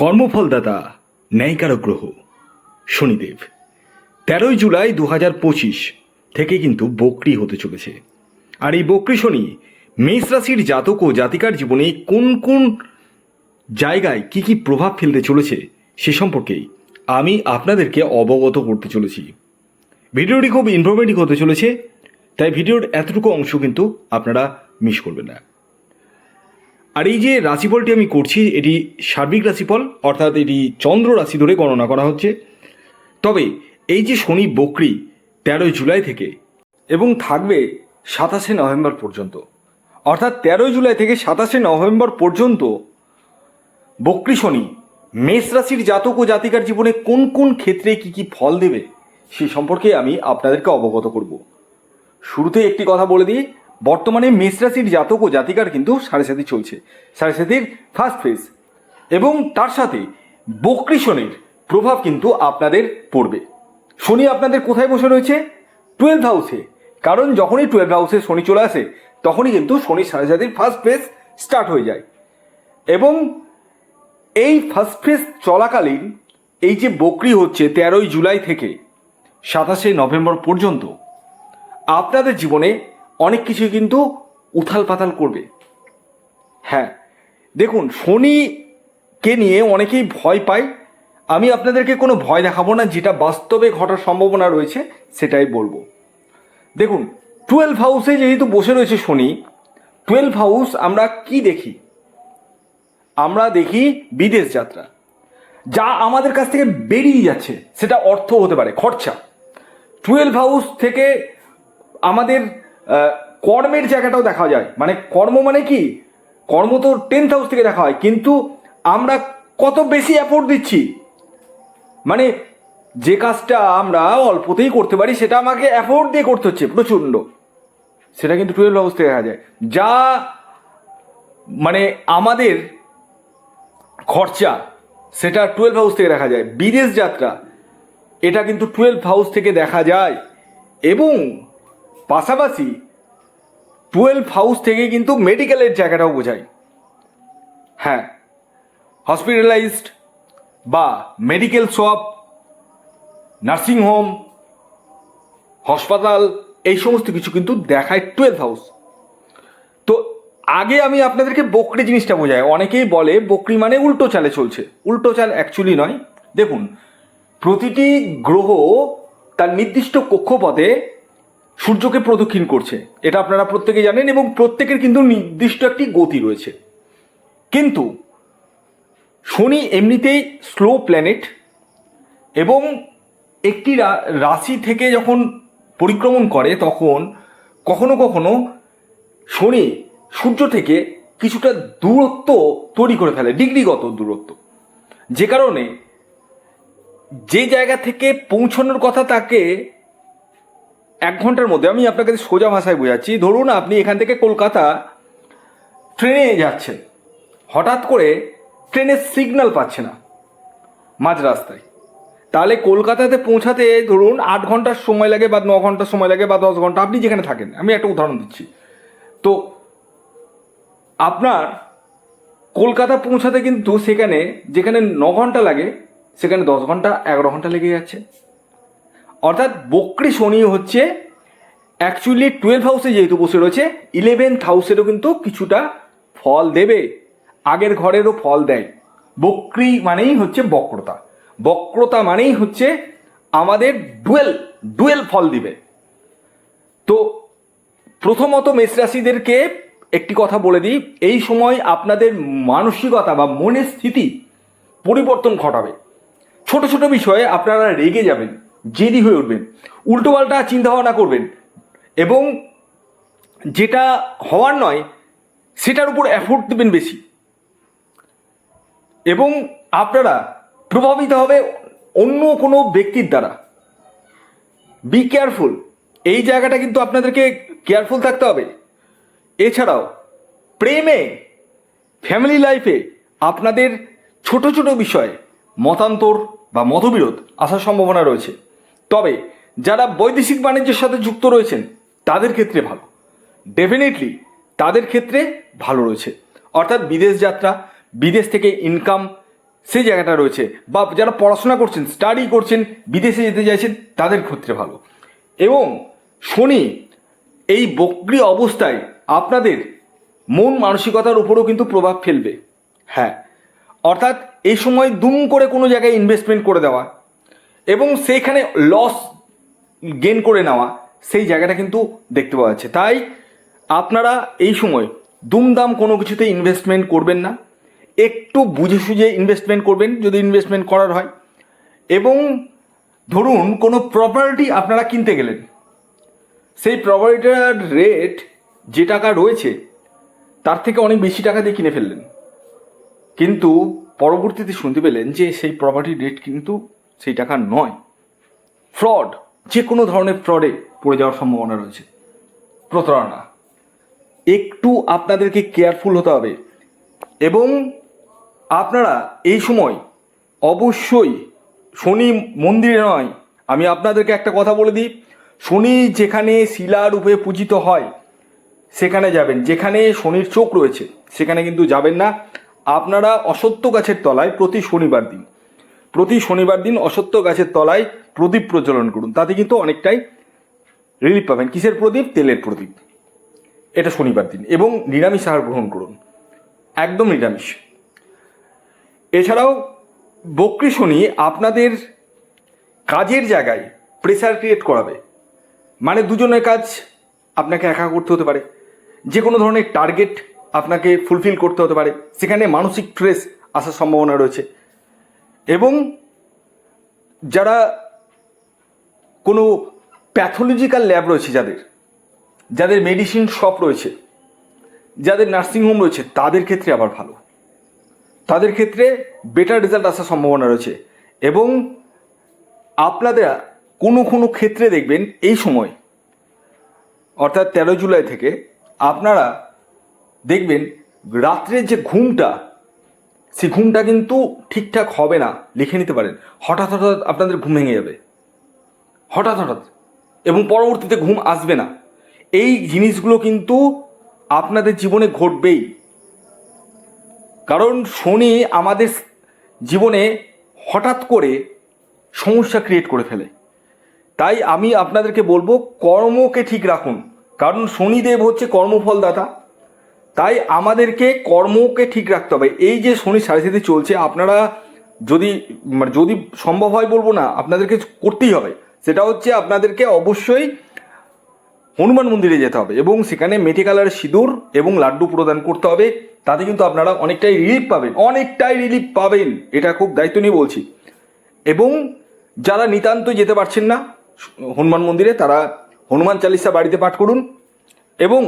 কর্মফলদাতা ন্যায়কারক গ্রহ, শনিদেব। তেরোই জুলাই দু হাজার পঁচিশ থেকে কিন্তু বকরি হতে চলেছে। আর এই বকরি শনি মেষ রাশির জাতক ও জাতিকার জীবনে কোন কোন জায়গায় কি কি প্রভাব ফেলতে চলেছে সে সম্পর্কেই আমি আপনাদেরকে অবগত করতে চলেছি। ভিডিওটি খুব ইনফরমেটিভ হতে চলেছে, তাই ভিডিওর এতটুকু অংশ কিন্তু আপনারা মিস করবেন না। আর এই যে রাশিফলটি আমি করছি, এটি সার্বিক রাশিফল, অর্থাৎ এটি চন্দ্র রাশি ধরে গণনা করা হচ্ছে। তবে এই যে শনি বকরি, তেরোই জুলাই থেকে এবং থাকবে সাতাশে নভেম্বর পর্যন্ত, অর্থাৎ তেরোই জুলাই থেকে সাতাশে নভেম্বর পর্যন্ত বকরি শনি মেষ রাশির জাতক ও জাতিকার জীবনে কোন কোন ক্ষেত্রে কি কি ফল দেবে, সে সম্পর্কে আমি আপনাদেরকে অবগত করব। শুরুতে একটি কথা বলে দিই বর্তমানে মেষ রাশির জাতক ও জাতিকার কিন্তু সাড়ে সাথী চলছে। সাড়ে সাথীর ফার্স্ট ফেজ এবং তার সাথে বকরি শনির প্রভাব কিন্তু আপনাদের পড়বে। শনি আপনাদের কোথায় বসে রয়েছে? টুয়েলভ হাউসে কারণ যখনই টুয়েলভ হাউসে শনি চলে আসে, তখনই কিন্তু শনি সাড়ে সাথীর ফার্স্ট ফেজ স্টার্ট হয়ে যায়। এবং এই ফার্স্ট ফেজ চলাকালীন এই যে বকরি হচ্ছে তেরোই জুলাই থেকে সাতাশে নভেম্বর পর্যন্ত, আপনাদের জীবনে অনেক কিছুই কিন্তু উথাল পাতাল করবে। হ্যাঁ দেখুন শনিকে নিয়ে অনেকেই ভয় পায়। আমি আপনাদেরকে কোনো ভয় দেখাবো না, যেটা বাস্তবে ঘটার সম্ভাবনা রয়েছে, সেটাই বলব। দেখুন টুয়েলভ হাউসে যেহেতু বসে রয়েছে শনি টুয়েলভ হাউস আমরা কি দেখি? আমরা দেখি বিদেশ যাত্রা। যা আমাদের কাছ থেকে বেরিয়ে যাচ্ছে, সেটা অর্থ হতে পারে, খরচা। টুয়েলভ হাউস থেকে আমাদের কর্মের জায়গাটাও দেখা যায়। মানে কর্ম মানে কি? কর্ম তো টেন্থ হাউস থেকে দেখা হয়, কিন্তু আমরা কত বেশি অ্যাফোর্ড দিচ্ছি? মানে যে কাজটা আমরা অল্পতেই করতে পারি, সেটা আমাকে অ্যাফোর্ড দিয়ে করতে হচ্ছে প্রচণ্ড। সেটা কিন্তু টুয়েলভ হাউস থেকে দেখা যায়। যা মানে আমাদের খরচা, সেটা টুয়েলভ হাউস থেকে দেখা যায়। বিদেশ যাত্রা, এটা কিন্তু টুয়েলভ হাউস থেকে দেখা যায়। এবং পাশাপাশি টুয়েলভ হাউস থেকে কিন্তু মেডিকেলের জায়গাটাও বোঝায়। হ্যাঁ হসপিটালাইজড বা মেডিকেল শপ নার্সিংহোম হাসপাতাল, এই সমস্ত কিছু কিন্তু দেখায় টুয়েলভ হাউস। তো আগে আমি আপনাদেরকে বকরি জিনিসটা বোঝাই। অনেকেই বলে বকরি মানে উল্টো চালে চলছে। উল্টো চাল অ্যাকচুয়ালি নয়। দেখুন, প্রতিটি গ্রহ তার নির্দিষ্ট কক্ষপথে সূর্যকে প্রদক্ষিণ করছে। এটা আপনারা প্রত্যেকে জানেন এবং প্রত্যেকের কিন্তু নির্দিষ্ট একটি গতি রয়েছে। কিন্তু শনি এমনিতেই স্লো প্ল্যানেট এবং একটি রাশি থেকে যখন পরিক্রমণ করে তখন কখনো কখনো শনি সূর্য থেকে কিছুটা দূরত্ব তৈরি করে ফেলে, ডিগ্রিগত দূরত্ব। যে কারণে যে জায়গা থেকে পৌঁছানোর কথা তাকে এক ঘণ্টার মধ্যে আমি আপনাকে সোজা ভাষায় বোঝাচ্ছি। ধরুন আপনি এখান থেকে কলকাতা ট্রেনে যাচ্ছেন। হঠাৎ করে ট্রেনের সিগন্যাল পাচ্ছে না মাঝ রাস্তায় তাহলে কলকাতাতে পৌঁছাতে ধরুন আট ঘণ্টার সময় লাগে বা ন ঘণ্টার সময় লাগে বা দশ ঘণ্টা, আপনি যেখানে থাকেন। আমি একটা উদাহরণ দিচ্ছি। তো আপনার কলকাতা পৌঁছাতে কিন্তু সেখানে যেখানে ন ঘণ্টা লাগে, সেখানে দশ ঘণ্টা, এগারো ঘণ্টা লেগে যাচ্ছে। অর্থাৎ বকরি শনি হচ্ছে অ্যাকচুয়ালি টুয়েলভ হাউসে যেহেতু বসে রয়েছে ইলেভেন্থ হাউসেরও কিন্তু কিছুটা ফল দেবে, আগের ঘরেরও ফল দেয়। বক্রি মানেই হচ্ছে বক্রতা। বক্রতা মানেই হচ্ছে আমাদের ডুয়েল ডুয়েল ফল দিবে। তো প্রথমত মেষ রাশিদেরকে একটি কথা বলে দিই, এই সময় আপনাদের মানসিকতা বা মনের স্থিতি পরিবর্তন ঘটাবে। ছোট ছোট বিষয়ে আপনারা রেগে যাবেন। জেদি হয়ে উঠবেন। উল্টোপাল্টা চিন্তা ভাবনা করবেন। এবং যেটা হওয়ার নয়, সেটার উপর এফোর্ট দেবেন বেশি। এবং আপনারা প্রভাবিত হবে অন্য কোনো ব্যক্তির দ্বারা। বি কেয়ারফুল এই জায়গাটা কিন্তু আপনাদেরকে কেয়ারফুল থাকতে হবে। এছাড়াও, প্রেমে ফ্যামিলি লাইফে আপনাদের ছোট ছোট বিষয়ে মতান্তর বা মতবিরোধ আসার সম্ভাবনা রয়েছে। তবে যারা বৈদেশিক বাণিজ্যের সাথে যুক্ত রয়েছেন, তাদের ক্ষেত্রে ভালো। ডেফিনেটলি তাদের ক্ষেত্রে ভালো রয়েছে। অর্থাৎ বিদেশ যাত্রা, বিদেশ থেকে ইনকাম সেই জায়গাটা রয়েছে। বা যারা পড়াশোনা করছেন স্টাডি করছেন, বিদেশে যেতে চাইছেন, তাদের ক্ষেত্রে ভালো। এবং শনি, এই বক্রি অবস্থায় আপনাদের মন মানসিকতার উপরেও কিন্তু প্রভাব ফেলবে। হ্যাঁ অর্থাৎ এই সময় দুম করে কোনো জায়গায় ইনভেস্টমেন্ট করে দেওয়া এবং সেইখানে লস গেন করে নেওয়া, সেই জায়গাটা কিন্তু দেখতে পাওয়া যাচ্ছে। তাই আপনারা এই সময় দুমদাম কোনো কিছুতে ইনভেস্টমেন্ট করবেন না। একটু বুঝে সুঝে ইনভেস্টমেন্ট করবেন, যদি ইনভেস্টমেন্ট করার হয়। এবং ধরুন কোনো প্রপার্টি আপনারা কিনতে গেলেন। সেই প্রপার্টিটার রেট যে টাকা রয়েছে, তার থেকে অনেক বেশি টাকা দিয়ে কিনে ফেললেন। কিন্তু পরবর্তীতে শুনতে পেলেন যে সেই প্রপার্টির রেট কিন্তু সেই টাকা নয়। ফ্রড যে কোনো ধরনের ফ্রডে পড়ে যাওয়ার সম্ভাবনা রয়েছে। প্রতারণা, একটু আপনাদেরকে কেয়ারফুল হতে হবে এবং আপনারা এই সময় অবশ্যই শনি মন্দিরে নয়। আমি আপনাদেরকে একটা কথা বলে দিই, শনি যেখানে শিলারূপে পূজিত হয়, সেখানে যাবেন। যেখানে শনির চোখ রয়েছে, সেখানে কিন্তু যাবেন না। আপনারা অসত্য গাছের তলায় প্রতি শনিবার দিন প্রতি শনিবার দিন অসত্য গাছের তলায় প্রদীপ প্রজ্বলন করুন। তাতে কিন্তু অনেকটাই রিলিফ পাবেন। কিসের প্রদীপ? তেলের প্রদীপ। এটা শনিবার দিন। এবং নিরামিষ আহার গ্রহণ করুন। একদম নিরামিষ। এছাড়াও বক্রি শনি আপনাদের কাজের জায়গায় প্রেসার ক্রিয়েট করাবে। মানে দুজনের কাজ আপনাকে একা করতে হতে পারে। যে কোনো ধরনের টার্গেট আপনাকে ফুলফিল করতে হতে পারে। সেখানে মানসিক স্ট্রেস আসার সম্ভাবনা রয়েছে। এবং যারা কোনো প্যাথোলজিক্যাল ল্যাব রয়েছে যাদের যাদের মেডিসিন শপ রয়েছে, যাদের নার্সিংহোম রয়েছে, তাদের ক্ষেত্রে আবার ভালো। তাদের ক্ষেত্রে বেটার রেজাল্ট আসার সম্ভাবনা রয়েছে এবং আপনাদের কোনো কোনো ক্ষেত্রে দেখবেন এই সময়, অর্থাৎ তেরো জুলাই থেকে আপনারা দেখবেন রাত্রের যে ঘুমটা সেই ঘুমটা কিন্তু ঠিকঠাক হবে না, লিখে নিতে পারেন। হঠাৎ হঠাৎ আপনাদের ঘুম ভেঙে যাবে। হঠাৎ হঠাৎ। এবং পরবর্তীতে ঘুম আসবে না। এই জিনিসগুলো কিন্তু আপনাদের জীবনে ঘটবেই। কারণ শনি আমাদের জীবনে হঠাৎ করে সমস্যা ক্রিয়েট করে ফেলে। তাই আমি আপনাদেরকে বলব, কর্মকে ঠিক রাখুন। কারণ শনিদেব হচ্ছে কর্মফলদাতা। তাই আমাদেরকে কর্মকে ঠিক রাখতে হবে। এই যে শনি সাড়ে চলছে, আপনারা যদি মানে যদি সম্ভব হয় বলব না, আপনাদেরকে করতেই হবে। সেটা হচ্ছে আপনাদেরকে অবশ্যই হনুমান মন্দিরে যেতে হবে এবং সেখানে মেটে কালারের সিঁদুর এবং লাড্ডু প্রদান করতে হবে। তাতে কিন্তু আপনারা অনেকটাই রিলিফ পাবেন, অনেকটাই রিলিফ পাবেন। এটা খুব দায়িত্ব নিয়ে বলছি। এবং যারা নিতান্ত যেতে পারছেন না, হনুমান মন্দিরে, তারা হনুমান চালিসা বাড়িতে পাঠ করুন এবং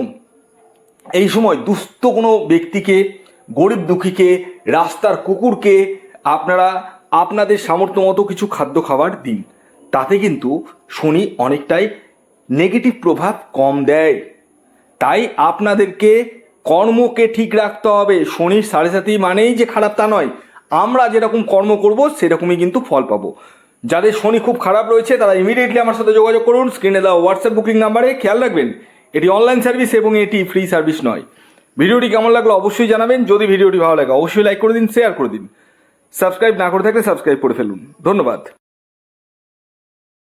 এই সময় দুস্থ কোনো ব্যক্তিকে, গরিব দুঃখীকে, রাস্তার কুকুরকে আপনারা আপনাদের সামর্থ্য মতো কিছু খাদ্য খাবার দিন। তাতে কিন্তু শনি অনেকটাই নেগেটিভ প্রভাব কম দেয়। তাই আপনাদেরকে কর্মকে ঠিক রাখতে হবে। শনির সাড়ে সাথী মানেই যে খারাপ তা নয়। আমরা যেরকম কর্ম করব, সেরকমই কিন্তু ফল পাবো। যাদের শনি খুব খারাপ রয়েছে, তারা ইমিডিয়েটলি আমার সাথে যোগাযোগ করুন। স্ক্রিনে দেওয়া হোয়াটসঅ্যাপ বুকিং নাম্বারে খেয়াল রাখবেন। এটি অনলাইন সার্ভিস এবং এটি ফ্রি সার্ভিস নয়। ভিডিওটি কেমন লাগল অবশ্যই জানাবেন। যদি ভিডিওটি ভালো লাগে, অবশ্যই লাইক করে দিন শেয়ার করে দিন। সাবস্ক্রাইব না করে থাকলে সাবস্ক্রাইব করে ফেলুন। ধন্যবাদ।